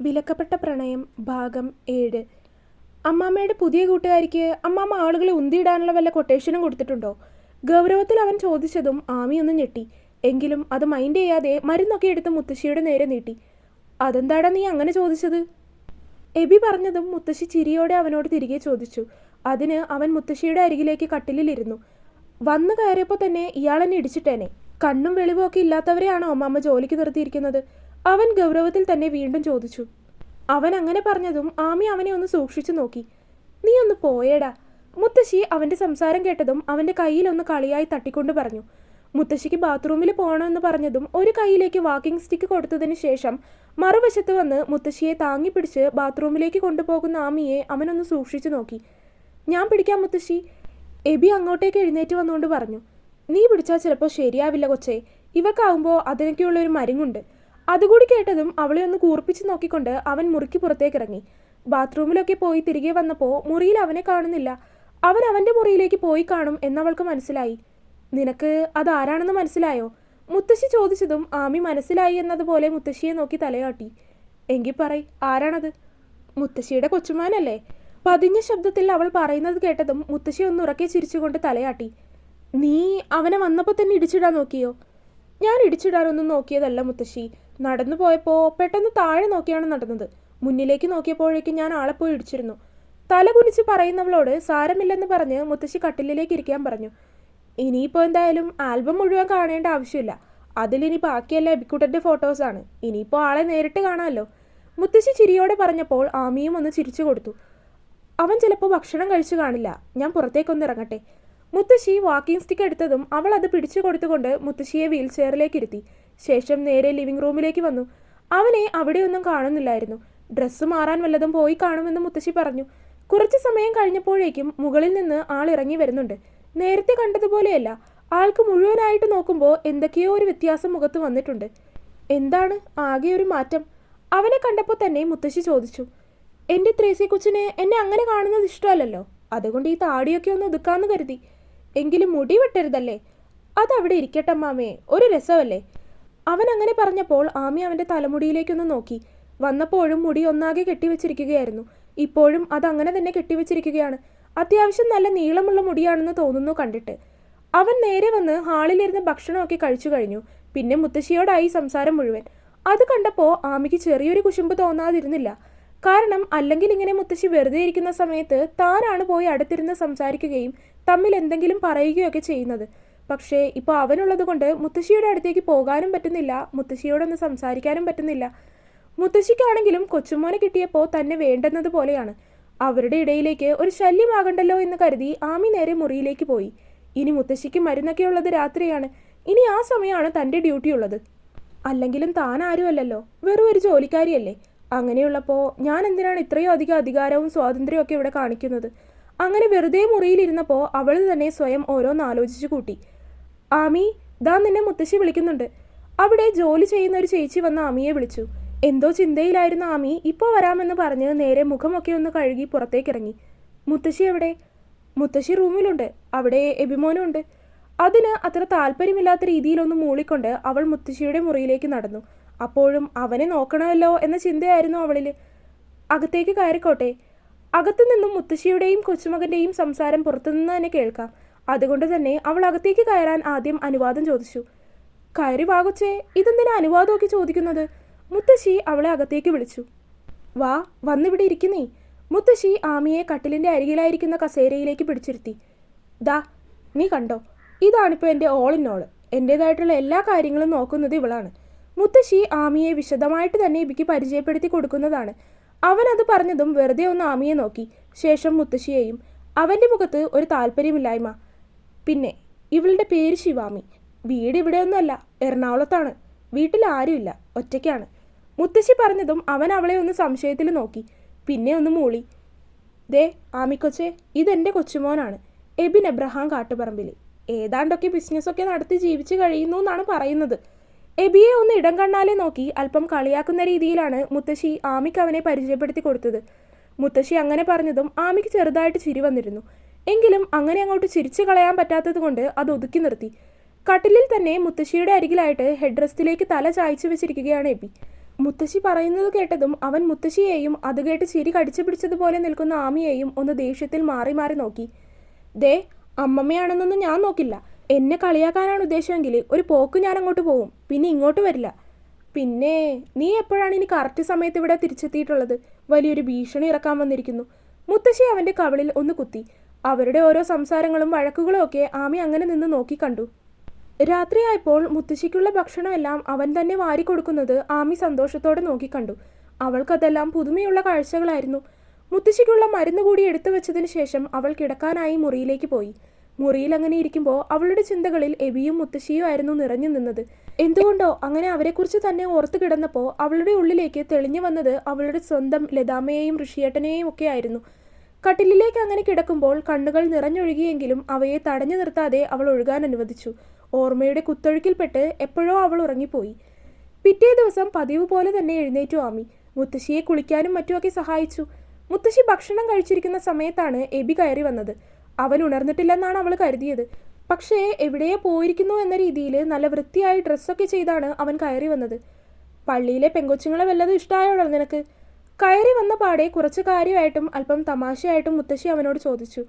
വിലക്കപ്പെട്ട പ്രണയം ഭാഗം ഏഴ് അമ്മാമ്മയുടെ പുതിയ കൂട്ടുകാരിക്ക് അമ്മാമ്മ ആളുകളെ ഉന്തിയിടാനുള്ള വല്ല കൊട്ടേഷനും കൊടുത്തിട്ടുണ്ടോ? ഗൗരവത്തിൽ അവൻ ചോദിച്ചതും ആമി ഒന്ന് ഞെട്ടി. എങ്കിലും അത് മൈൻഡ് ചെയ്യാതെ മരുന്നൊക്കെ എടുത്ത് മുത്തശ്ശിയുടെ നേരെ നീട്ടി. അതെന്താടാ നീ അങ്ങനെ ചോദിച്ചത്? എബി പറഞ്ഞതും മുത്തശ്ശി ചിരിയോടെ അവനോട് തിരികെ ചോദിച്ചു. അതിന് അവൻ മുത്തശ്ശിയുടെ അരികിലേക്ക് കട്ടിലിലിരുന്നു. വന്നു കയറിയപ്പോൾ തന്നെ ഇയാളെന്നെ ഇടിച്ചിട്ടേനെ. കണ്ണും വെളിവും ഒക്കെ ഇല്ലാത്തവരെയാണോ അമ്മാമ്മ ജോലിക്ക് നിർത്തിയിരിക്കുന്നത്? അവൻ ഗൗരവത്തിൽ തന്നെ വീണ്ടും ചോദിച്ചു. അവൻ അങ്ങനെ പറഞ്ഞതും ആമി അവനെ ഒന്ന് സൂക്ഷിച്ചു നോക്കി. നീ ഒന്ന് പോയേടാ. മുത്തശ്ശി അവന്റെ സംസാരം കേട്ടതും അവന്റെ കയ്യിലൊന്ന് കളിയായി തട്ടിക്കൊണ്ട് പറഞ്ഞു. മുത്തശ്ശിക്ക് ബാത്റൂമിൽ പോകണമെന്ന് പറഞ്ഞതും ഒരു കൈയിലേക്ക് വാക്കിംഗ് സ്റ്റിക്ക് കൊടുത്തതിന് ശേഷം മറുവശത്ത് വന്ന് മുത്തശ്ശിയെ താങ്ങി പിടിച്ച് ബാത്റൂമിലേക്ക് കൊണ്ടുപോകുന്ന ആമിയെ അവനൊന്ന് സൂക്ഷിച്ചു നോക്കി. ഞാൻ പിടിക്കാം മുത്തശ്ശി. എബി അങ്ങോട്ടേക്ക് എഴുന്നേറ്റ് വന്നുകൊണ്ട് പറഞ്ഞു. നീ പിടിച്ചാൽ ചിലപ്പോൾ ശരിയാവില്ല കൊച്ചേ. ഇവക്കാവുമ്പോൾ അതിനൊക്കെയുള്ള ഒരു മരുങ്ങുണ്ട്. അതുകൂടി കേട്ടതും അവളെ ഒന്ന് കൂർപ്പിച്ച് നോക്കിക്കൊണ്ട് അവൻ മുറിക്ക് പുറത്തേക്ക് ഇറങ്ങി ബാത്റൂമിലൊക്കെ പോയി തിരികെ വന്നപ്പോൾ മുറിയിൽ അവനെ കാണുന്നില്ല. അവൻ അവന്റെ മുറിയിലേക്ക് പോയി കാണും എന്നവൾക്ക് മനസ്സിലായി. നിനക്ക് അതാരാണെന്ന് മനസ്സിലായോ? മുത്തശ്ശി ചോദിച്ചതും ആമി മനസ്സിലായി എന്നതുപോലെ മുത്തശ്ശിയെ നോക്കി തലയാട്ടി. എങ്കിൽ പറയ് ആരാണത്? മുത്തശ്ശിയുടെ കൊച്ചുമാനല്ലേ? പതിഞ്ഞ ശബ്ദത്തിൽ അവൾ പറയുന്നത് കേട്ടതും മുത്തശ്ശി ഒന്ന് ഉറക്കെ ചിരിച്ചുകൊണ്ട് തലയാട്ടി. നീ അവനെ വന്നപ്പോൾ തന്നെ ഇടിച്ചിടാൻ നോക്കിയോ? ഞാൻ ഇടിച്ചിടാനൊന്നും നോക്കിയതല്ല മുത്തശ്ശി. നടന്നു പോയപ്പോൾ പെട്ടെന്ന് താഴെ നോക്കിയാണ് നടന്നത്. മുന്നിലേക്ക് നോക്കിയപ്പോഴേക്കും ഞാൻ ആളെ പോയി ഇടിച്ചിരുന്നു. തല കുനിച്ച് പറയുന്നവളോട് സാരമില്ലെന്ന് പറഞ്ഞ് മുത്തശ്ശി കട്ടിലിലേക്ക് ഇരിക്കാൻ പറഞ്ഞു. ഇനിയിപ്പോൾ എന്തായാലും ആൽബം മുഴുവൻ കാണേണ്ട ആവശ്യമില്ല. അതിലിനി ബാക്കിയെല്ലാം എബിക്കുട്ടന്റെ ഫോട്ടോസാണ് ഇനിയിപ്പോൾ ആളെ നേരിട്ട് കാണാമല്ലോ. മുത്തശ്ശി ചിരിയോടെ പറഞ്ഞപ്പോൾ ആമിയും ഒന്ന് ചിരിച്ചു കൊടുത്തു. അവൻ ചിലപ്പോൾ ഭക്ഷണം കഴിച്ചു കാണില്ല. ഞാൻ പുറത്തേക്കൊന്ന് ഇറങ്ങട്ടെ. മുത്തശ്ശി വാക്കിംഗ് സ്റ്റിക്ക് എടുത്തതും അവൾ അത് പിടിച്ചു കൊടുത്തുകൊണ്ട് മുത്തശ്ശിയെ വീൽ ചെയറിലേക്ക് ഇരുത്തി ശേഷം നേരെ ലിവിംഗ് റൂമിലേക്ക് വന്നു. അവനെ അവിടെയൊന്നും കാണുന്നില്ലായിരുന്നു. ഡ്രസ്സ് മാറാൻ വല്ലതും പോയി കാണുമെന്ന് മുത്തശ്ശി പറഞ്ഞു. കുറച്ച് സമയം കഴിഞ്ഞപ്പോഴേക്കും മുകളിൽ നിന്ന് ആൾ ഇറങ്ങി വരുന്നുണ്ട്. നേരത്തെ കണ്ടതുപോലെയല്ല. ആൾക്ക് മുഴുവനായിട്ട് നോക്കുമ്പോൾ എന്തൊക്കെയോ ഒരു വ്യത്യാസം മുഖത്ത് വന്നിട്ടുണ്ട്. എന്താണ്? ആകെ ഒരു മാറ്റം. അവനെ കണ്ടപ്പോൾ തന്നെ മുത്തശ്ശി ചോദിച്ചു. എന്റെ ത്രേസി കൊച്ചിന് എന്നെ അങ്ങനെ കാണുന്നത് ഇഷ്ടമല്ലല്ലോ. അതുകൊണ്ട് ഈ താടിയൊക്കെ ഒന്ന് ഒതുക്കാമെന്ന് കരുതി. എങ്കിലും മുടി വെട്ടരുതല്ലേ? അതവിടെ ഇരിക്കട്ടെ മാമേ ഒരു രസമല്ലേ? അവൻ അങ്ങനെ പറഞ്ഞപ്പോൾ ആമി അവന്റെ തലമുടിയിലേക്കൊന്ന് നോക്കി. വന്നപ്പോഴും മുടി ഒന്നാകെ കെട്ടിവെച്ചിരിക്കുകയായിരുന്നു. ഇപ്പോഴും അത് അങ്ങനെ തന്നെ കെട്ടിവെച്ചിരിക്കുകയാണ്. അത്യാവശ്യം നല്ല നീളമുള്ള മുടിയാണെന്ന് തോന്നുന്നു കണ്ടിട്ട്. അവൻ നേരെ വന്ന് ഹാളിലിരുന്ന് ഭക്ഷണമൊക്കെ കഴിച്ചു കഴിഞ്ഞു. പിന്നെ മുത്തശ്ശിയോടായി സംസാരം മുഴുവൻ. അത് കണ്ടപ്പോൾ ആമിക്ക് ചെറിയൊരു കുശുമ്പ് തോന്നാതിരുന്നില്ല. കാരണം അല്ലെങ്കിൽ ഇങ്ങനെ മുത്തശ്ശി വെറുതെ ഇരിക്കുന്ന സമയത്ത് താനാണ് പോയി അടുത്തിരുന്ന് സംസാരിക്കുകയും തമ്മിൽ എന്തെങ്കിലും പറയുകയൊക്കെ ചെയ്യുന്നത്. പക്ഷേ ഇപ്പോൾ അവനുള്ളത് കൊണ്ട് മുത്തശ്ശിയുടെ അടുത്തേക്ക് പോകാനും പറ്റുന്നില്ല മുത്തശ്ശിയോടൊന്ന് സംസാരിക്കാനും പറ്റുന്നില്ല. മുത്തശ്ശിക്കാണെങ്കിലും കൊച്ചുമോനെ കിട്ടിയപ്പോൾ തന്നെ വേണ്ടുന്നത് പോലെയാണ്. അവരുടെ ഇടയിലേക്ക് ഒരു ശല്യമാകണ്ടല്ലോ എന്ന് കരുതി ആമി നേരെ മുറിയിലേക്ക് പോയി. ഇനി മുത്തശ്ശിക്ക് മരുന്നൊക്കെ ഉള്ളത് രാത്രിയാണ്. ഇനി ആ സമയമാണ് തന്റെ ഡ്യൂട്ടി ഉള്ളത്. അല്ലെങ്കിലും താൻ ആരുമല്ലല്ലോ. വെറും ഒരു ജോലിക്കാരിയല്ലേ. അങ്ങനെയുള്ളപ്പോൾ ഞാൻ എന്തിനാണ് ഇത്രയും അധികം അധികാരവും സ്വാതന്ത്ര്യവും ഒക്കെ ഇവിടെ കാണിക്കുന്നത്? അങ്ങനെ വെറുതെ മുറിയിലിരുന്നപ്പോൾ അവൾ തന്നെ സ്വയം ഓരോന്ന് ആലോചിച്ചു കൂട്ടി. ആമി ദാ നിന്നെ മുത്തശ്ശി വിളിക്കുന്നുണ്ട്. അവിടെ ജോലി ചെയ്യുന്ന ഒരു ചേച്ചി വന്ന് ആമിയെ വിളിച്ചു. എന്തോ ചിന്തയിലായിരുന്ന ആമി ഇപ്പോൾ വരാമെന്ന് പറഞ്ഞ് നേരെ മുഖമൊക്കെ ഒന്ന് കഴുകി പുറത്തേക്കിറങ്ങി. മുത്തശ്ശി എവിടെ? മുത്തശ്ശി റൂമിലുണ്ട്. അവിടെ എബിമോനും ഉണ്ട് അതിന് അത്ര താല്പര്യമില്ലാത്ത രീതിയിലൊന്ന് മൂളിക്കൊണ്ട് അവൾ മുത്തശ്ശിയുടെ മുറിയിലേക്ക് നടന്നു. അപ്പോഴും അവനെ നോക്കണമല്ലോ എന്ന ചിന്തയായിരുന്നു അവളിൽ അകത്തേക്ക് കയറിക്കോട്ടെ. അകത്തു നിന്നും മുത്തശ്ശിയുടെയും കൊച്ചുമകന്റെയും സംസാരം പുറത്തുനിന്ന് തന്നെ കേൾക്കാം. അതുകൊണ്ട് തന്നെ അവൾ അകത്തേക്ക് കയറാൻ ആദ്യം അനുവാദം ചോദിച്ചു. കയറി വാകുച്ചേ ഇതെന്തിനാ അനുവാദമൊക്കെ ചോദിക്കുന്നത്? മുത്തശ്ശി അവളെ അകത്തേക്ക് വിളിച്ചു. വാ വന്നിവിടെ ഇരിക്കുന്നേ. മുത്തശ്ശി ആമിയെ കട്ടിലിന്റെ അരികിലായിരിക്കുന്ന കസേരയിലേക്ക് പിടിച്ചിരുത്തി. ദാ നീ കണ്ടോ? ഇതാണിപ്പോൾ എന്റെ ഓൾ എന്റേതായിട്ടുള്ള എല്ലാ കാര്യങ്ങളും നോക്കുന്നത് ഇവളാണ്. മുത്തശ്ശി ആമിയെ വിശദമായിട്ട് തന്നെ ഇബിക്ക് പരിചയപ്പെടുത്തി കൊടുക്കുന്നതാണ്. അവൻ അത് പറഞ്ഞതും വെറുതെ ഒന്ന് ആമിയെ നോക്കി. ശേഷം മുത്തശ്ശിയെയും അവന്റെ മുഖത്ത് ഒരു താല്പര്യമില്ലായ്മ. പിന്നെ ഇവളുടെ പേര് ശിവാമി. വീട് ഇവിടെയൊന്നുമല്ല എറണാകുളത്താണ്. വീട്ടിൽ ആരുമില്ല ഒറ്റയ്ക്കാണ്. മുത്തശ്ശി പറഞ്ഞതും അവൻ അവളെ ഒന്ന് സംശയത്തിൽ നോക്കി. പിന്നെ ഒന്ന് മൂളി. ദേ ആമിക്കൊച്ചേ ഇതെന്റെ കൊച്ചുമോനാണ്. എബിൻ എബ്രഹാം കാട്ടുപറമ്പിൽ ഏതാണ്ടൊക്കെ ബിസിനസ്സൊക്കെ നടത്തി ജീവിച്ച് കഴിയുന്നു എന്നാണ് പറയുന്നത്. എബിയെ ഒന്ന് ഇടം കണ്ണാലെ നോക്കി അല്പം കളിയാക്കുന്ന രീതിയിലാണ് മുത്തശ്ശി ആമിക്ക് അവനെ പരിചയപ്പെടുത്തി കൊടുത്തത്. മുത്തശ്ശി അങ്ങനെ പറഞ്ഞതും ആമിക്ക് ചെറുതായിട്ട് ചിരി വന്നിരുന്നു. എങ്കിലും അങ്ങനെ അങ്ങോട്ട് ചിരിച്ചു കളയാൻ പറ്റാത്തത് കൊണ്ട് അത് ഒതുക്കി നിർത്തി. കട്ടിലിൽ തന്നെ മുത്തശ്ശിയുടെ അരികിലായിട്ട് ഹെഡ് റെസ്റ്റിലേക്ക് തല ചായ്ച്ചു വെച്ചിരിക്കുകയാണ് എബി. മുത്തശ്ശി പറയുന്നത് കേട്ടതും അവൻ മുത്തശ്ശിയെയും അത് കേട്ട് ചിരി കടിച്ചു പിടിച്ചതുപോലെ നിൽക്കുന്ന ആമിയെയും ഒന്ന് ദേഷ്യത്തിൽ മാറി മാറി നോക്കി. ദേ അമ്മമ്മയാണെന്നൊന്നും ഞാൻ നോക്കില്ല. എന്നെ കളിയാക്കാനാണ് ഉദ്ദേശമെങ്കിൽ ഒരു പോക്ക് ഞാൻ അങ്ങോട്ട് പോവും പിന്നെ ഇങ്ങോട്ട് വരില്ല. പിന്നെ നീ എപ്പോഴാണ് ഇനി കറക്റ്റ് സമയത്ത് ഇവിടെ തിരിച്ചെത്തിയിട്ടുള്ളത്? വലിയൊരു ഭീഷണി ഇറക്കാൻ വന്നിരിക്കുന്നു. മുത്തശ്ശി അവന്റെ കവളിൽ ഒന്ന് കുത്തി. അവരുടെ ഓരോ സംസാരങ്ങളും വഴക്കുകളും ഒക്കെ ആമി അങ്ങനെ നിന്ന് നോക്കി കണ്ടു. രാത്രിയായപ്പോൾ മുത്തശ്ശിക്കുള്ള ഭക്ഷണമെല്ലാം അവൻ തന്നെ വാരി കൊടുക്കുന്നത് ആമി സന്തോഷത്തോടെ നോക്കിക്കണ്ടു അവൾക്കതെല്ലാം പുതുമയുള്ള കാഴ്ചകളായിരുന്നു. മുത്തശ്ശിക്കുള്ള മരുന്ന് കൂടി എടുത്തു വെച്ചതിന് ശേഷം അവൾ കിടക്കാനായി മുറിയിലേക്ക് പോയി. മുറിയിൽ അങ്ങനെ ഇരിക്കുമ്പോൾ അവളുടെ ചിന്തകളിൽ എബിയും മുത്തശ്ശിയും ആയിരുന്നു നിറഞ്ഞു നിന്നത്. എന്തുകൊണ്ടോ അങ്ങനെ അവരെക്കുറിച്ച് തന്നെ ഓർത്തു കിടന്നപ്പോൾ അവളുടെ ഉള്ളിലേക്ക് തെളിഞ്ഞു വന്നത് അവളുടെ സ്വന്തം ലതാമയെയും ഋഷിയേട്ടനെയും ഒക്കെ ആയിരുന്നു. കട്ടിലിലേക്ക് അങ്ങനെ കിടക്കുമ്പോൾ കണ്ണുകൾ നിറഞ്ഞൊഴുകിയെങ്കിലും അവയെ തടഞ്ഞു നിർത്താതെ അവൾ ഒഴുകാൻ അനുവദിച്ചു. ഓർമ്മയുടെ കുത്തൊഴുക്കിൽപ്പെട്ട് എപ്പോഴോ അവൾ ഉറങ്ങിപ്പോയി. പിറ്റേ ദിവസം പതിവ് പോലെ തന്നെ എഴുന്നേറ്റു ആമി. മുത്തശ്ശിയെ കുളിക്കാനും മറ്റുമൊക്കെ സഹായിച്ചു. മുത്തശ്ശി ഭക്ഷണം കഴിച്ചിരിക്കുന്ന സമയത്താണ് എബി കയറി വന്നത്. അവൻ ഉണർന്നിട്ടില്ലെന്നാണ് അവൾ കരുതിയത്. പക്ഷേ എവിടെയോ പോയിരിക്കുന്നു എന്ന രീതിയിൽ നല്ല വൃത്തിയായി ഡ്രസ്സൊക്കെ ചെയ്താണ് അവൻ കയറി വന്നത്. പള്ളിയിലെ പെങ്കൊച്ചുങ്ങളെ വല്ലതും ഇഷ്ടമായോളൂ നിനക്ക്? കയറി വന്ന പാടെ കുറച്ച് കാര്യമായിട്ടും അല്പം തമാശയായിട്ടും മുത്തശ്ശി അവനോട് ചോദിച്ചു.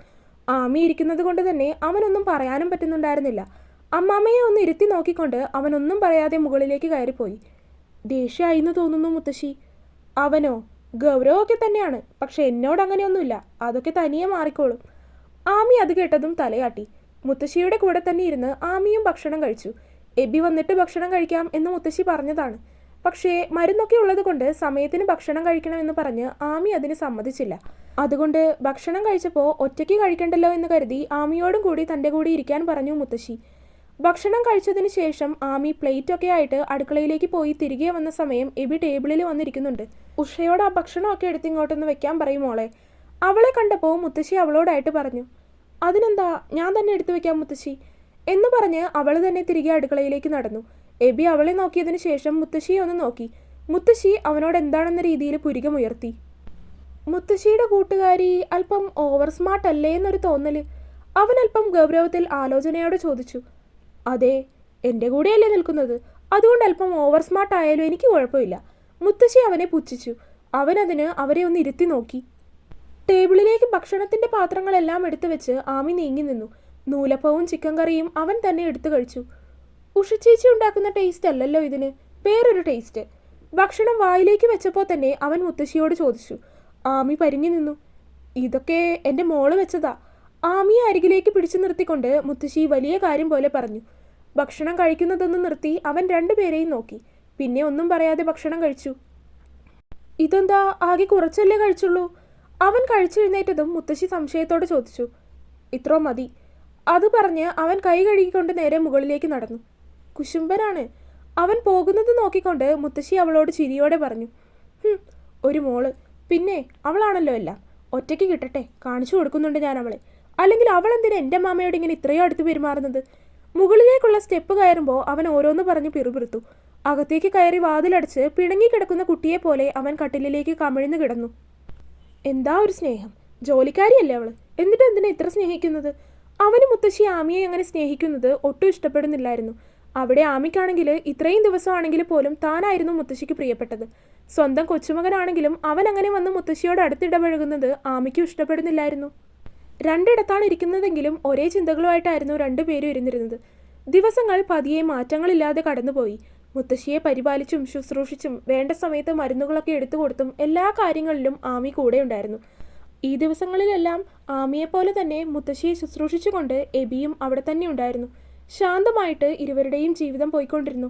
ആമി ഇരിക്കുന്നത് കൊണ്ട് തന്നെ അവനൊന്നും പറയാനും പറ്റുന്നുണ്ടായിരുന്നില്ല. അമ്മാമ്മയെ ഒന്ന് ഇരുത്തി നോക്കിക്കൊണ്ട് അവനൊന്നും പറയാതെ മുകളിലേക്ക് കയറിപ്പോയി. ദേഷ്യമായി എന്ന് തോന്നുന്നു മുത്തശ്ശി. അവനോ? ഗൗരവമൊക്കെ തന്നെയാണ്. പക്ഷെ എന്നോട് അങ്ങനെയൊന്നുമില്ല. അതൊക്കെ തനിയെ മാറിക്കോളും. ആമി അത് കേട്ടതും തലയാട്ടി. മുത്തശ്ശിയുടെ കൂടെ തന്നെ ഇരുന്ന് ആമിയും ഭക്ഷണം കഴിച്ചു. എബി വന്നിട്ട് ഭക്ഷണം കഴിക്കാം എന്ന് മുത്തശ്ശി പറഞ്ഞതാണ്. പക്ഷേ മരുന്നൊക്കെ ഉള്ളത് കൊണ്ട് സമയത്തിന് ഭക്ഷണം കഴിക്കണമെന്ന് പറഞ്ഞ് ആമി അതിന് സമ്മതിച്ചില്ല. അതുകൊണ്ട് ഭക്ഷണം കഴിച്ചപ്പോൾ ഒറ്റയ്ക്ക് കഴിക്കണ്ടല്ലോ എന്ന് കരുതി ആമിയോടും കൂടി തന്റെ കൂടി ഇരിക്കാൻ പറഞ്ഞു മുത്തശ്ശി. ഭക്ഷണം കഴിച്ചതിന് ശേഷം ആമി പ്ലേറ്റൊക്കെ ആയിട്ട് അടുക്കളയിലേക്ക് പോയി തിരികെ വന്ന സമയം എബി ടേബിളിൽ വന്നിരിക്കുന്നുണ്ട്. ഉഷയോട് ആ ഭക്ഷണമൊക്കെ എടുത്ത് ഇങ്ങോട്ടൊന്ന് വെക്കാൻ പറയും മോളെ. അവളെ കണ്ടപ്പോൾ മുത്തശ്ശി അവളോടായിട്ട് പറഞ്ഞു അതിനെന്താ? ഞാൻ തന്നെ എടുത്തു വെക്കാം മുത്തശ്ശി. എന്ന് പറഞ്ഞ് അവൾ തന്നെ തിരികെ അടുക്കളയിലേക്ക് നടന്നു. എബി അവളെ നോക്കിയതിന് ശേഷം മുത്തശ്ശിയെ ഒന്ന് നോക്കി. മുത്തശ്ശി അവനോട് എന്താണെന്ന രീതിയിൽ പുരികമുയർത്തി. മുത്തശ്ശിയുടെ കൂട്ടുകാരി അല്പം ഓവർ സ്മാർട്ട് അല്ലേ എന്നൊരു തോന്നൽ. അവൻ അല്പം ഗൗരവത്തിൽ ആലോചനയോടെ ചോദിച്ചു. അതെ എന്റെ കൂടെയല്ലേ നിൽക്കുന്നത്? അതുകൊണ്ട് അല്പം ഓവർ സ്മാർട്ട് ആയാലും എനിക്ക് കുഴപ്പമില്ല. മുത്തശ്ശി അവനെ പുച്ഛിച്ചു. അവനതിന് അവരെ ഒന്ന് ഇരുത്തി നോക്കി. ഭക്ഷണത്തിന്റെ പാത്രങ്ങളെല്ലാം എടുത്തു വെച്ച് ആമി നീങ്ങി നിന്നു. നൂലപ്പവും ചിക്കൻ കറിയും അവൻ തന്നെ എടുത്തു കഴിച്ചു. ഉഷച്ചേച്ചി ഉണ്ടാക്കുന്ന ടേസ്റ്റ് അല്ലല്ലോ ഇതിന്. വേറൊരു ടേസ്റ്റ് ഭക്ഷണം വായിലേക്ക് വെച്ചപ്പോൾ തന്നെ അവൻ മുത്തശ്ശിയോട് ചോദിച്ചു. ആമി പരിങ്ങി നിന്നു. ഇതൊക്കെ എന്റെ മോൾ വെച്ചതാ. ആമിയെ അരികിലേക്ക് പിടിച്ചു നിർത്തിക്കൊണ്ട് മുത്തശ്ശി വലിയ കാര്യം പോലെ പറഞ്ഞു. ഭക്ഷണം കഴിക്കുന്നതൊന്നും നിർത്തി അവൻ രണ്ടുപേരെയും നോക്കി. പിന്നെ ഒന്നും പറയാതെ ഭക്ഷണം കഴിച്ചു. ഇതെന്താ ആകെ കുറച്ചല്ലേ കഴിച്ചുള്ളൂ? അവൻ കഴിച്ചെഴുന്നേറ്റതും മുത്തശ്ശി സംശയത്തോടെ ചോദിച്ചു ഇത്രോ മതി. അത് പറഞ്ഞ് അവൻ കൈ കഴുകിക്കൊണ്ട് നേരെ മുകളിലേക്ക് നടന്നു. കുശുംബനാണ്. അവൻ പോകുന്നത് നോക്കിക്കൊണ്ട് മുത്തശ്ശി അവളോട് ചിരിയോടെ പറഞ്ഞു "ഹും, ഒരു മോൾ. പിന്നെ അവളാണല്ലോ എല്ലാം. ഒറ്റയ്ക്ക് കിട്ടട്ടെ. കാണിച്ചു കൊടുക്കുന്നുണ്ട് ഞാൻ അവളെ. അല്ലെങ്കിൽ അവൾ എന്തിനാ എന്റെ മാമയോട് ഇങ്ങനെ ഇത്രയും അടുത്ത് പെരുമാറുന്നത്? മുകളിലേക്കുള്ള സ്റ്റെപ്പ് കയറുമ്പോൾ അവൻ ഓരോന്ന് പറഞ്ഞ് പിറുപിറുത്തു. അകത്തേക്ക് കയറി വാതിലടച്ച് പിണങ്ങിക്കിടക്കുന്ന കുട്ടിയെ പോലെ അവൻ കട്ടിലിലേക്ക് കമിഴ്ന്നു കിടന്നു. എന്താ ഒരു സ്നേഹം? ജോലിക്കാരിയല്ലേ അവൾ എന്നിട്ട് എന്തിനാ ഇത്ര സ്നേഹിക്കുന്നത്? അവന് മുത്തശ്ശി ആമിയെ അങ്ങനെ സ്നേഹിക്കുന്നത് ഒട്ടും ഇഷ്ടപ്പെടുന്നില്ലായിരുന്നു. അവിടെ ആമിക്കാണെങ്കിൽ ഇത്രയും ദിവസമാണെങ്കിൽ പോലും താനായിരുന്നു മുത്തശ്ശിക്ക് പ്രിയപ്പെട്ടത്. സ്വന്തം കൊച്ചുമകനാണെങ്കിലും അവൻ അങ്ങനെ വന്ന് മുത്തശ്ശിയോട് അടുത്തിടപഴകുന്നത് ആമിക്കും ഇഷ്ടപ്പെടുന്നില്ലായിരുന്നു. രണ്ടിടത്താണ് ഇരിക്കുന്നതെങ്കിലും ഒരേ ചിന്തകളുമായിട്ടായിരുന്നു രണ്ടുപേരും ഇരുന്നിരുന്നത്. ദിവസങ്ങൾ പതിയെ മാറ്റങ്ങളില്ലാതെ കടന്നുപോയി. മുത്തശ്ശിയെ പരിപാലിച്ചും ശുശ്രൂഷിച്ചും വേണ്ട സമയത്ത് മരുന്നുകളൊക്കെ എടുത്തു കൊടുത്തും എല്ലാ കാര്യങ്ങളിലും ആമി കൂടെ ഉണ്ടായിരുന്നു. ഈ ദിവസങ്ങളിലെല്ലാം ആമിയെപ്പോലെ തന്നെ മുത്തശ്ശിയെ ശുശ്രൂഷിച്ചുകൊണ്ട് എബിയും അവിടെ തന്നെ ഉണ്ടായിരുന്നു. ശാന്തമായിട്ട് ഇരുവരുടെയും ജീവിതം പോയിക്കൊണ്ടിരുന്നു.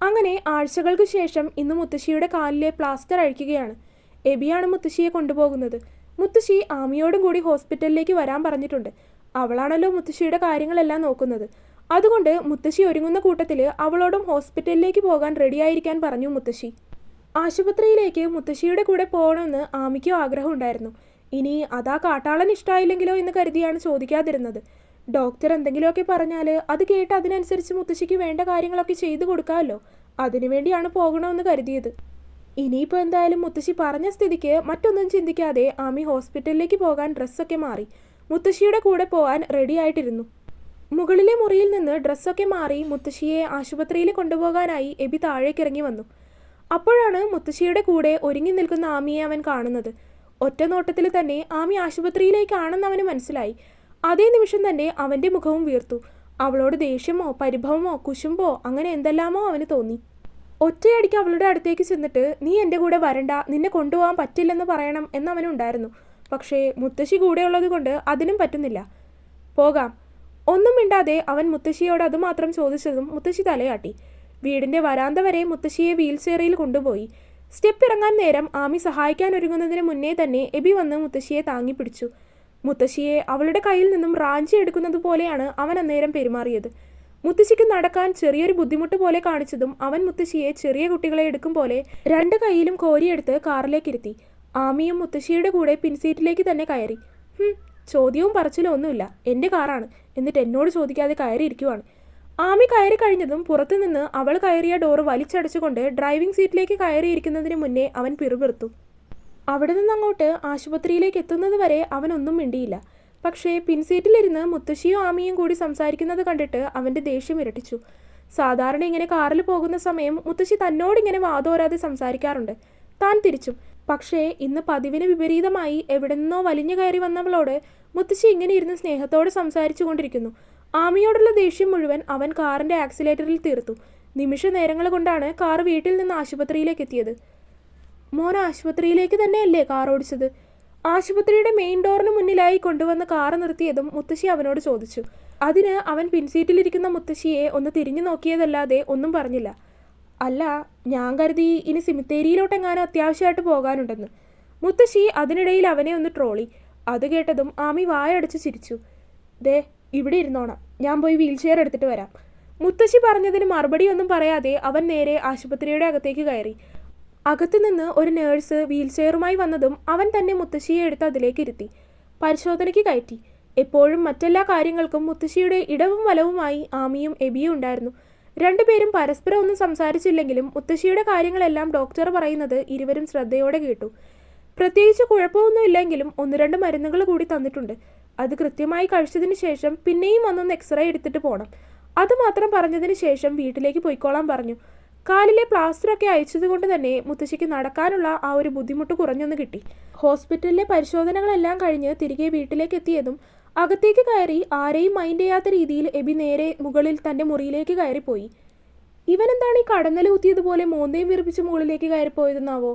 അങ്ങനെ ആഴ്ചകൾക്ക് ശേഷം ഇന്ന് മുത്തശ്ശിയുടെ കാലിലെ പ്ലാസ്റ്റർ അഴിക്കുകയാണ്. എബിയാണ് മുത്തശ്ശിയെ കൊണ്ടുപോകുന്നത്. മുത്തശ്ശി ആമിയോടും കൂടി ഹോസ്പിറ്റലിലേക്ക് വരാൻ പറഞ്ഞിട്ടുണ്ട്. അവളാണല്ലോ മുത്തശ്ശിയുടെ കാര്യങ്ങളെല്ലാം നോക്കുന്നത്. അതുകൊണ്ട് മുത്തശ്ശി ഒരുങ്ങുന്ന കൂട്ടത്തിൽ അവളോടും ഹോസ്പിറ്റലിലേക്ക് പോകാൻ റെഡിയായിരിക്കാൻ പറഞ്ഞു മുത്തശ്ശി. ആശുപത്രിയിലേക്ക് മുത്തശ്ശിയുടെ കൂടെ പോകണമെന്ന് ആമിക്കും ആഗ്രഹമുണ്ടായിരുന്നു ഇനി അതാ കാട്ടാളൻ ഇഷ്ടമായില്ലെങ്കിലോ എന്ന് കരുതിയാണ് ചോദിക്കാതിരുന്നത്. ഡോക്ടർ എന്തെങ്കിലുമൊക്കെ പറഞ്ഞാൽ അത് കേട്ട് അതിനനുസരിച്ച് മുത്തശ്ശിക്ക് വേണ്ട കാര്യങ്ങളൊക്കെ ചെയ്തു കൊടുക്കാമല്ലോ. അതിനുവേണ്ടിയാണ് പോകണമെന്ന് കരുതിയത്. ഇനിയിപ്പോൾ എന്തായാലും മുത്തശ്ശി പറഞ്ഞ സ്ഥിതിക്ക് മറ്റൊന്നും ചിന്തിക്കാതെ ആമി ഹോസ്പിറ്റലിലേക്ക് പോകാൻ ഡ്രസ്സൊക്കെ മാറി. മുത്തശ്ശിയുടെ കൂടെ പോകാൻ റെഡിയായിട്ടിരുന്നു. മുകളിലെ മുറിയിൽ നിന്ന് ഡ്രസ്സൊക്കെ മാറി മുത്തശ്ശിയെ ആശുപത്രിയിൽ കൊണ്ടുപോകാനായി എബി താഴേക്കിറങ്ങി വന്നു. അപ്പോഴാണ് മുത്തശ്ശിയുടെ കൂടെ ഒരുങ്ങി നിൽക്കുന്ന ആമിയെ അവൻ കാണുന്നത്. ഒറ്റ നോട്ടത്തിൽ തന്നെ ആമി ആശുപത്രിയിലേക്കാണെന്ന് അവന് മനസ്സിലായി. അതേ നിമിഷം തന്നെ അവന്റെ മുഖവും വീർത്തു. അവളോട് ദേഷ്യമോ പരിഭവമോ കുശുമ്പോ അങ്ങനെ എന്തെല്ലാമോ അവന് തോന്നി. ഒറ്റയടിക്ക് അവളുടെ അടുത്തേക്ക് ചെന്നിട്ട് നീ എന്റെ കൂടെ വരണ്ട നിന്നെ കൊണ്ടുപോകാൻ പറ്റില്ലെന്ന് പറയണം എന്നവനുണ്ടായിരുന്നു പക്ഷേ മുത്തശ്ശി കൂടെയുള്ളത് കൊണ്ട് അതിനും പറ്റുന്നില്ല. പോകാം ഒന്നും മിണ്ടാതെ അവൻ മുത്തശ്ശിയോട് അതുമാത്രം ചോദിച്ചതും മുത്തശ്ശി തലയാട്ടി. വീടിന്റെ വരാന്ത വരെ മുത്തശ്ശിയെ വീൽചെയറിൽ കൊണ്ടുപോയി. സ്റ്റെപ്പ് ഇറങ്ങാൻ നേരം ആമി സഹായിക്കാൻ ഒരുങ്ങുന്നതിന് മുന്നേ തന്നെ എബി വന്ന് മുത്തശ്ശിയെ താങ്ങി പിടിച്ചു മുത്തശ്ശിയെ അവളുടെ കയ്യിൽ നിന്നും റാഞ്ചി എടുക്കുന്നത് പോലെയാണ് അവൻ അന്നേരം പെരുമാറിയത്. മുത്തശ്ശിക്ക് നടക്കാൻ ചെറിയൊരു ബുദ്ധിമുട്ട് പോലെ കാണിച്ചതും അവൻ മുത്തശ്ശിയെ ചെറിയ കുട്ടികളെ എടുക്കും പോലെ രണ്ട് കൈയിലും കോരിയെടുത്ത് കാറിലേക്കിരുത്തി. ആമിയും മുത്തശ്ശിയുടെ കൂടെ പിൻസീറ്റിലേക്ക് തന്നെ കയറി. ചോദ്യവും പറച്ചിലും ഒന്നുമില്ല. എന്റെ കാറാണ്. എന്നിട്ട് എന്നോട് ചോദിക്കാതെ കയറി കയറിയിരിക്കുവാണ് ആമി കയറി കഴിഞ്ഞതും പുറത്തുനിന്ന് അവൾ കയറിയ ഡോറ് വലിച്ചടച്ചുകൊണ്ട് ഡ്രൈവിംഗ് സീറ്റിലേക്ക് കയറിയിരിക്കുന്നതിന് മുന്നേ അവൻ പിറുപിറുത്തു. അവിടെ നിന്ന് അങ്ങോട്ട് ആശുപത്രിയിലേക്ക് എത്തുന്നത് വരെ അവനൊന്നും മിണ്ടിയില്ല. പക്ഷേ പിൻസീറ്റിലിരുന്ന് മുത്തശ്ശിയും ആമിയും കൂടി സംസാരിക്കുന്നത് കണ്ടിട്ട് അവന്റെ ദേഷ്യം ഇരട്ടിച്ചു. സാധാരണ ഇങ്ങനെ കാറിൽ പോകുന്ന സമയം മുത്തശ്ശി തന്നോടിങ്ങനെ വാതോരാതെ സംസാരിക്കാറുണ്ട്. താൻ തിരിച്ചും. പക്ഷേ ഇന്ന് പതിവിന് വിപരീതമായി എവിടെന്നോ വലിഞ്ഞു കയറി വന്നവളോട് മുത്തശ്ശി ഇങ്ങനെ ഇരുന്ന് സ്നേഹത്തോടെ സംസാരിച്ചു കൊണ്ടിരിക്കുന്നു ആമിയോടുള്ള ദേഷ്യം മുഴുവൻ അവൻ കാറിന്റെ ആക്സിലേറ്ററിൽ തീർത്തു. നിമിഷ നേരങ്ങൾ കൊണ്ടാണ് കാർ വീട്ടിൽ നിന്ന് ആശുപത്രിയിലേക്ക് എത്തിയത്. മോൻ ആശുപത്രിയിലേക്ക് തന്നെയല്ലേ കാർ ഓടിച്ചത്? ആശുപത്രിയുടെ മെയിൻ ഡോറിന് മുന്നിലായി കൊണ്ടുവന്ന് കാർ നിർത്തിയതും മുത്തശ്ശി അവനോട് ചോദിച്ചു. അതിന് അവൻ പിൻസീറ്റിലിരിക്കുന്ന മുത്തശ്ശിയെ ഒന്ന് തിരിഞ്ഞു നോക്കിയതല്ലാതെ ഒന്നും പറഞ്ഞില്ല. അല്ല ഞാൻ കരുതി ഇനി സിമിത്തേരിയിലോട്ടെങ്ങാനും അത്യാവശ്യമായിട്ട് പോകാനുണ്ടെന്ന്. മുത്തശ്ശി അതിനിടയിൽ അവനെ ഒന്ന് ട്രോളി. അത് കേട്ടതും ആമി വായടച്ച് ചിരിച്ചു. ദേ ഇവിടെ ഇരുന്നോണം. ഞാൻ പോയി വീൽ ചെയർ എടുത്തിട്ട് വരാം. മുത്തശ്ശി പറഞ്ഞതിന് മറുപടി ഒന്നും പറയാതെ അവൻ നേരെ ആശുപത്രിയുടെ അകത്തേക്ക് കയറി. അകത്തുനിന്ന് ഒരു നേഴ്സ് വീൽ ചെയറുമായി വന്നതും അവൻ തന്നെ മുത്തശ്ശിയെ എടുത്ത് അതിലേക്ക് ഇരുത്തി. പരിശോധനയ്ക്ക് കയറ്റി. എപ്പോഴും മറ്റെല്ലാ കാര്യങ്ങൾക്കും മുത്തശ്ശിയുടെ ഇടവും വലവുമായി ആമിയും എബിയും ഉണ്ടായിരുന്നു. രണ്ടുപേരും പരസ്പരം ഒന്നും സംസാരിച്ചില്ലെങ്കിലും മുത്തശ്ശിയുടെ കാര്യങ്ങളെല്ലാം ഡോക്ടർ പറയുന്നത് ഇരുവരും ശ്രദ്ധയോടെ കേട്ടു. പ്രത്യേകിച്ച് കുഴപ്പമൊന്നുമില്ലെങ്കിലും ഒന്ന് രണ്ട് മരുന്നുകൾ കൂടി തന്നിട്ടുണ്ട്. അത് കൃത്യമായി കഴിച്ചതിന് ശേഷം പിന്നെയും വന്നൊന്ന് എക്സ്റേ എടുത്തിട്ട് പോകണം അതുമാത്രം പറഞ്ഞതിന് ശേഷം വീട്ടിലേക്ക് പോയിക്കോളാൻ പറഞ്ഞു. കാലിലെ പ്ലാസ്റ്ററൊക്കെ അയച്ചത് കൊണ്ട് തന്നെ മുത്തശ്ശിക്ക് നടക്കാനുള്ള ആ ഒരു ബുദ്ധിമുട്ട് കുറഞ്ഞൊന്ന് കിട്ടി. ഹോസ്പിറ്റലിലെ പരിശോധനകളെല്ലാം കഴിഞ്ഞ് തിരികെ വീട്ടിലേക്ക് എത്തിയതും അകത്തേക്ക് കയറി ആരെയും മൈൻഡ് ചെയ്യാത്ത രീതിയിൽ എബി നേരെ മുകളിൽ തന്റെ മുറിയിലേക്ക് കയറിപ്പോയി. ഇവനെന്താണ് ഈ കടന്നൽ കുത്തിയതുപോലെ മോന്തയും വിറപ്പിച്ച് മുകളിലേക്ക് കയറിപ്പോയതെന്നാവോ?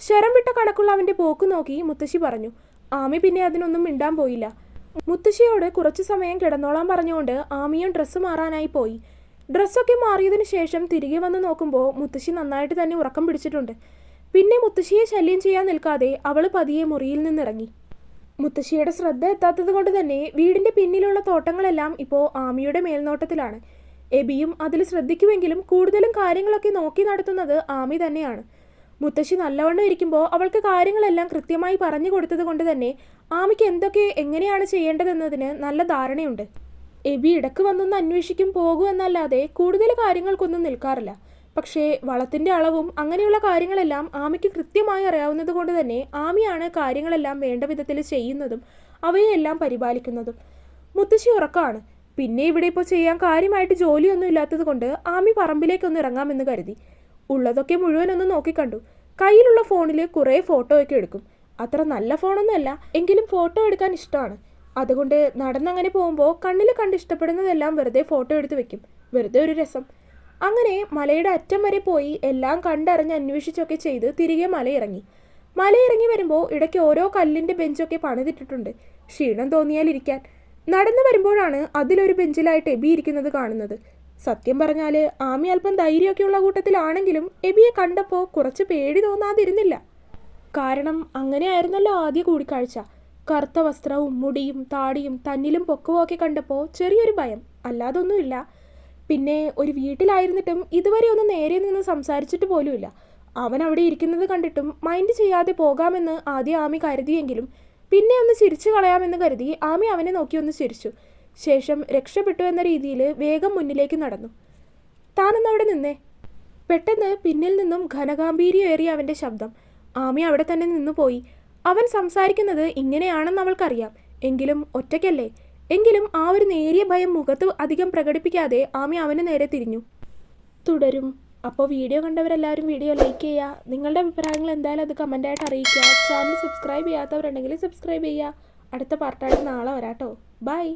ശരം വിട്ട കണക്കുള്ള അവന്റെ പോക്ക് നോക്കി മുത്തശ്ശി പറഞ്ഞു. ആമി പിന്നെ അതിനൊന്നും മിണ്ടാൻ പോയില്ല. മുത്തശ്ശിയോട് കുറച്ചു സമയം കിടന്നോളാൻ പറഞ്ഞുകൊണ്ട് ആമിയും ഡ്രസ്സ് മാറാനായി പോയി. ഡ്രസ്സൊക്കെ മാറിയതിന് ശേഷം തിരികെ വന്ന് നോക്കുമ്പോൾ മുത്തശ്ശി നന്നായിട്ട് തന്നെ ഉറക്കം പിടിച്ചിട്ടുണ്ട്. പിന്നെ മുത്തശ്ശിയെ ശല്യം ചെയ്യാൻ നിൽക്കാതെ അവൾ പതിയെ മുറിയിൽ നിന്നിറങ്ങി. മുത്തശ്ശിയുടെ ശ്രദ്ധ എത്താത്തത് കൊണ്ട് തന്നെ വീടിന്റെ പിന്നിലുള്ള തോട്ടങ്ങളെല്ലാം ഇപ്പോൾ ആമിയുടെ മേൽനോട്ടത്തിലാണ്. എബിയും അതിൽ ശ്രദ്ധിക്കുമെങ്കിലും കൂടുതലും കാര്യങ്ങളൊക്കെ നോക്കി നടത്തുന്നത് ആമി തന്നെയാണ്. മുത്തശ്ശി നല്ലവണ്ണം ഇരിക്കുമ്പോൾ അവൾക്ക് കാര്യങ്ങളെല്ലാം കൃത്യമായി പറഞ്ഞു കൊടുത്തത് കൊണ്ട് തന്നെ ആമിക്ക് എന്തൊക്കെ എങ്ങനെയാണ് ചെയ്യേണ്ടതെന്നതിന് നല്ല ധാരണയുണ്ട്. എബി ഇടയ്ക്ക് വന്നൊന്ന് അന്വേഷിക്കും പോകും എന്നല്ലാതെ കൂടുതൽ കാര്യങ്ങൾക്കൊന്നും നിൽക്കാറില്ല. പക്ഷേ വളത്തിന്റെ അളവും അങ്ങനെയുള്ള കാര്യങ്ങളെല്ലാം ആമയ്ക്ക് കൃത്യമായി അറിയാവുന്നത് കൊണ്ട് തന്നെ ആമിയാണ് കാര്യങ്ങളെല്ലാം വേണ്ട വിധത്തിൽ ചെയ്യുന്നതും അവയെല്ലാം പരിപാലിക്കുന്നതും. മുത്തശ്ശി ഉറക്കമാണ് പിന്നെ ഇവിടെ ഇപ്പോൾ ചെയ്യാൻ കാര്യമായിട്ട് ജോലിയൊന്നും ഇല്ലാത്തത് കൊണ്ട് ആമി പറമ്പിലേക്കൊന്ന് ഇറങ്ങാമെന്ന് കരുതി. ഉള്ളതൊക്കെ മുഴുവനൊന്ന് നോക്കിക്കണ്ടു. കയ്യിലുള്ള ഫോണിൽ കുറേ ഫോട്ടോയൊക്കെ എടുക്കും. അത്ര നല്ല ഫോണൊന്നുമല്ല എങ്കിലും ഫോട്ടോ എടുക്കാൻ ഇഷ്ടമാണ്. അതുകൊണ്ട് നടന്നങ്ങനെ പോകുമ്പോൾ കണ്ണിൽ കണ്ട് ഇഷ്ടപ്പെടുന്നതെല്ലാം വെറുതെ ഫോട്ടോ എടുത്ത് വെക്കും. വെറുതെ ഒരു രസം. അങ്ങനെ മലയുടെ അറ്റം വരെ പോയി എല്ലാം കണ്ടറിഞ്ഞ് അന്വേഷിച്ചൊക്കെ ചെയ്ത് തിരികെ മലയിറങ്ങി. മലയിറങ്ങി വരുമ്പോൾ ഇടയ്ക്ക് ഓരോ കല്ലിന്റെ ബെഞ്ചൊക്കെ പണിതിട്ടിട്ടുണ്ട്. ക്ഷീണം തോന്നിയാലിരിക്കാൻ നടന്നു വരുമ്പോഴാണ് അതിലൊരു ബെഞ്ചിലായിട്ട് എബി ഇരിക്കുന്നത് കാണുന്നത്. സത്യം പറഞ്ഞാൽ ആമി അല്പം ധൈര്യമൊക്കെ ഉള്ള കൂട്ടത്തിലാണെങ്കിലും എബിയെ കണ്ടപ്പോൾ കുറച്ച് പേടി തോന്നാതിരുന്നില്ല. കാരണം അങ്ങനെയായിരുന്നല്ലോ ആദ്യ കൂടിക്കാഴ്ച. കറുത്ത വസ്ത്രവും മുടിയും താടിയും തന്നിലും പൊക്കവും ഒക്കെ കണ്ടപ്പോൾ ചെറിയൊരു ഭയം. അല്ലാതൊന്നുമില്ല. പിന്നെ ഒരു വീട്ടിലായിരുന്നിട്ടും ഇതുവരെ ഒന്ന് നേരെ നിന്ന് സംസാരിച്ചിട്ട് പോലുമില്ല. അവൻ അവിടെ ഇരിക്കുന്നത് കണ്ടിട്ടും മൈൻഡ് ചെയ്യാതെ പോകാമെന്ന് ആദ്യം ആമി കരുതിയെങ്കിലും പിന്നെ ഒന്ന് ചിരിച്ചു കളയാമെന്ന് കരുതി ആമി അവനെ നോക്കി ഒന്ന് ചിരിച്ചു. ശേഷം രക്ഷപ്പെട്ടു എന്ന രീതിയിൽ വേഗം മുന്നിലേക്ക് നടന്നു. താനൊന്നും അവിടെ നിന്നേ? പെട്ടെന്ന് പിന്നിൽ നിന്നും ഘനഗാംഭീര്യമേറിയ അവന്റെ ശബ്ദം. ആമി അവിടെ തന്നെ നിന്നു പോയി അവൻ സംസാരിക്കുന്നത് ഇങ്ങനെയാണെന്ന് അവൾക്കറിയാം. എങ്കിലും ഒറ്റയ്ക്കല്ലേ? എങ്കിലും ആ ഒരു നേരിയ ഭയം മുഖത്ത് അധികം പ്രകടിപ്പിക്കാതെ ആമി അവന് നേരെ തിരിഞ്ഞു. തുടരും. അപ്പോൾ വീഡിയോ കണ്ടവരെല്ലാവരും വീഡിയോ ലൈക്ക് ചെയ്യുക. നിങ്ങളുടെ അഭിപ്രായങ്ങൾ എന്തായാലും അത് കമന്റായിട്ട് അറിയിക്കുക. ചാനൽ സബ്സ്ക്രൈബ് ചെയ്യാത്തവരുണ്ടെങ്കിൽ സബ്സ്ക്രൈബ് ചെയ്യുക. അടുത്ത പാർട്ടായിട്ട് നാളെ വരാട്ടോ. ബൈ